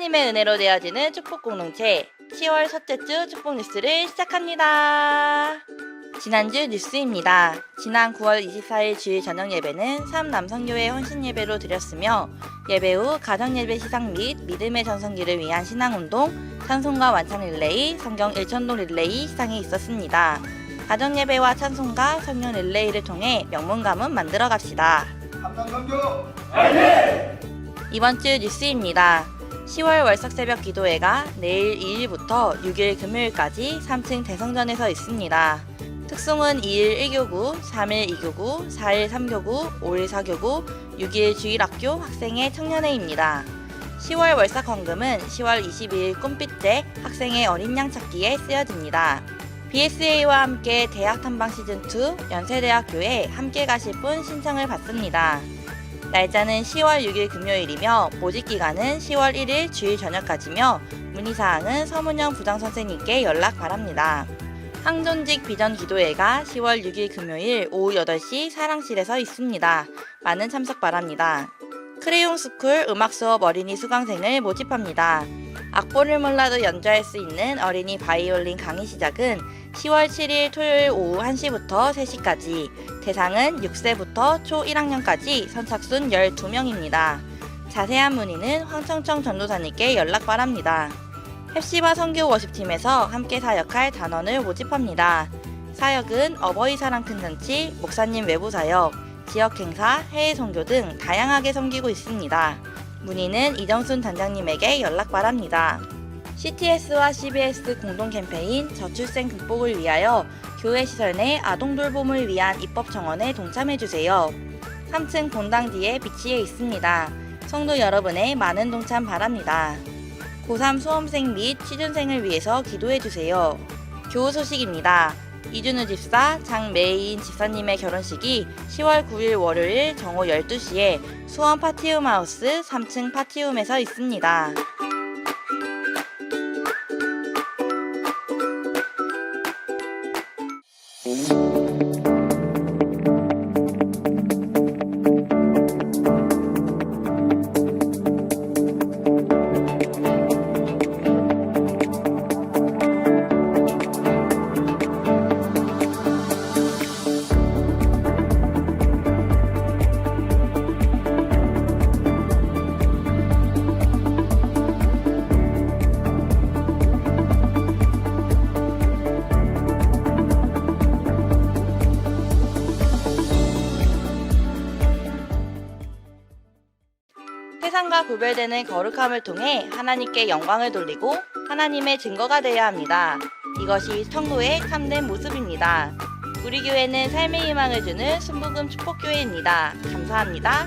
하나님의 은혜로 되어지는 축복 공동체 10월 첫째 주 축복 뉴스를 시작합니다. 지난주 뉴스입니다. 지난 9월 24일 주일 저녁 예배는 3남성교회 헌신 예배로 드렸으며 예배 후 가정 예배 시상 및 믿음의 전성기를 위한 신앙 운동, 찬송가 완창 릴레이, 성경 일천동 릴레이 시상이 있었습니다. 가정 예배와 찬송가, 성령 릴레이를 통해 명문 가문 만들어 갑시다. 감상선교 이번 주 뉴스입니다. 10월 월석 새벽 기도회가 내일 2일부터 6일 금요일까지 3층 대성전에서 있습니다. 특송은 2일 1교구, 3일 2교구, 4일 3교구, 5일 4교구, 6일 주일학교 학생의 청년회입니다. 10월 월삭 헌금은 10월 22일 꿈빛제 학생의 어린 양 찾기에 쓰여집니다. BSA와 함께 대학 탐방 시즌2 연세대학교에 함께 가실 분 신청을 받습니다. 날짜는 10월 6일 금요일이며 모집 기간은 10월 1일 주일 저녁까지며 문의사항은 서문영 부장선생님께 연락 바랍니다. 항존직 비전 기도회가 10월 6일 금요일 오후 8시 사랑실에서 있습니다. 많은 참석 바랍니다. 크레용 스쿨 음악 수업 어린이 수강생을 모집합니다. 악보를 몰라도 연주할 수 있는 어린이 바이올린 강의 시작은 10월 7일 토요일 오후 1시부터 3시까지 대상은 6세부터 초 1학년까지 선착순 12명입니다. 자세한 문의는 황청청 전도사님께 연락 바랍니다. 햅시바 선교 워십팀에서 함께 사역할 단원을 모집합니다. 사역은 어버이 사랑 큰 잔치, 목사님 외부 사역, 지역 행사, 해외 선교 등 다양하게 섬기고 있습니다. 문의는 이정순 단장님에게 연락 바랍니다. CTS와 CBS 공동 캠페인 저출생 극복을 위하여 교회 시설 내 아동 돌봄을 위한 입법 정원에 동참해 주세요. 3층 본당 뒤에 비치해 있습니다. 성도 여러분의 많은 동참 바랍니다. 고3 수험생 및 취준생을 위해서 기도해 주세요. 교우 소식입니다. 이준우 집사, 장매인 집사님의 결혼식이 10월 9일 월요일 정오 12시에 수원 파티움 하우스 3층 파티움에서 있습니다. 세상과 구별되는 거룩함을 통해 하나님께 영광을 돌리고 하나님의 증거가 되어야 합니다. 이것이 성도의 참된 모습입니다. 우리 교회는 삶의 희망을 주는 순복음 축복교회입니다. 감사합니다.